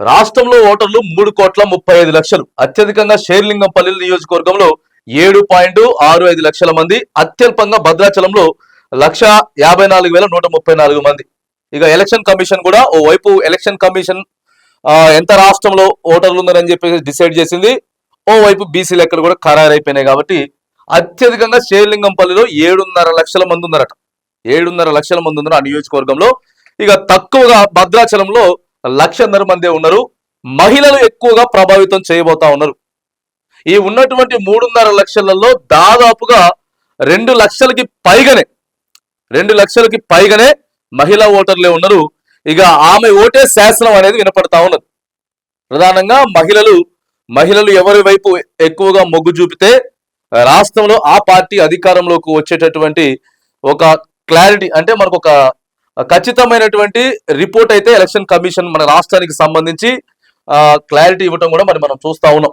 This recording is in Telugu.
రాష్ట్రంలో ఓటర్లు మూడు కోట్ల ముప్పై ఐదు లక్షలు. అత్యధికంగా షేర్లింగంపల్లి నియోజకవర్గంలో ఏడు పాయింట్ ఆరు ఐదు లక్షల మంది అత్యల్పంగా భద్రాచలంలో లక్ష యాభై నాలుగు వేల నూట ముప్పై నాలుగు మంది. ఇక ఎలక్షన్ కమిషన్ కూడా ఓ వైపు ఎలక్షన్ కమిషన్ ఎంత రాష్ట్రంలో ఓటర్లు ఉన్నారని చెప్పి డిసైడ్ చేసింది. ఓ వైపు బీసీ లెక్కలు కూడా ఖరారైపోయినాయి కాబట్టి అత్యధికంగా షేర్లింగంపల్లిలో ఏడున్నర లక్షల మంది ఉన్నారట. ఏడున్నర లక్షల మంది ఉన్నారు ఆ నియోజకవర్గంలో. ఇక తక్కువగా భద్రాచలంలో లక్షన్నర మందే ఉన్నారు. మహిళలు ఎక్కువగా ప్రభావితం చేయబోతా ఉన్నారు. ఈ ఉన్నటువంటి మూడున్నర లక్షలలో దాదాపుగా రెండు లక్షలకి పైగానే రెండు లక్షలకి పైగానే మహిళా ఓటర్లే ఉన్నారు. ఇక ఆమె ఓటే శాసనం అనేది వినపడతా ఉన్నది. ప్రధానంగా మహిళలు మహిళలు ఎవరి వైపు ఎక్కువగా మొగ్గు చూపితే రాష్ట్రంలో ఆ పార్టీ అధికారంలోకి వచ్చేటటువంటి ఒక క్లారిటీ అంటే మనకు ఒక ఖచ్చితమైనటువంటి రిపోర్ట్ అయితే ఎలక్షన్ కమిషన్ మన రాష్ట్రానికి సంబంధించి క్లారిటీ ఇవ్వటం కూడా మరి మనం చూస్తా ఉన్నాం.